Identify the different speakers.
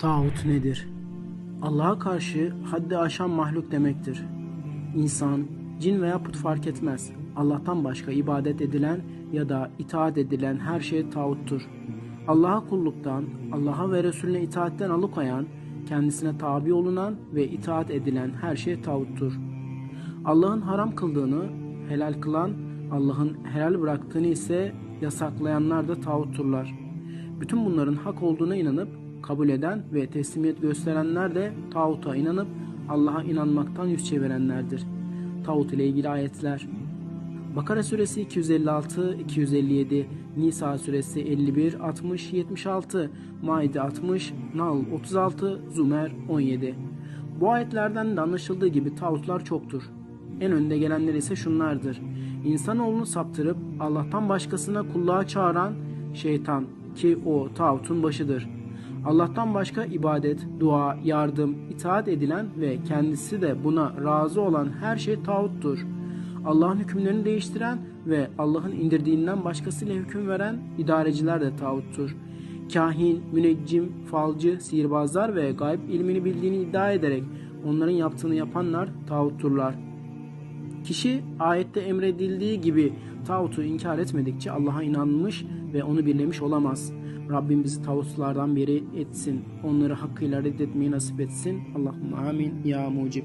Speaker 1: Tağut nedir? Allah'a karşı haddi aşan mahluk demektir. İnsan, cin veya put fark etmez. Allah'tan başka ibadet edilen ya da itaat edilen her şey tağuttur. Allah'a kulluktan, Allah'a ve Resulüne itaatten alıkoyan, kendisine tabi olunan ve itaat edilen her şey tağuttur. Allah'ın haram kıldığını helal kılan, Allah'ın helal bıraktığını ise yasaklayanlar da tağutturlar. Bütün bunların hak olduğuna inanıp kabul eden ve teslimiyet gösterenler de tağuta inanıp Allah'a inanmaktan yüz çevirenlerdir. Tağut ile ilgili ayetler Bakara suresi 256, 257, Nisa suresi 51, 60, 76, Maide 60, Nal 36, Zümer 17. Bu ayetlerden de anlaşıldığı gibi tağutlar çoktur. En önde gelenler ise şunlardır. İnsanoğlunu saptırıp Allah'tan başkasına kulluğa çağıran şeytan ki o tağutun başıdır. Allah'tan başka ibadet, dua, yardım, itaat edilen ve kendisi de buna razı olan her şey tağuttur. Allah'ın hükümlerini değiştiren ve Allah'ın indirdiğinden başkasıyla hüküm veren idareciler de tağuttur. Kahin, müneccim, falcı, sihirbazlar ve gayb ilmini bildiğini iddia ederek onların yaptığını yapanlar tağutturlar. Kişi ayette emredildiği gibi tağutu inkar etmedikçe Allah'a inanmış ve onu birlemiş olamaz. Rabbim bizi tağutlardan biri etsin. Onları hakkıyla reddetmeyi nasip etsin. Allahümme amin ya mucib.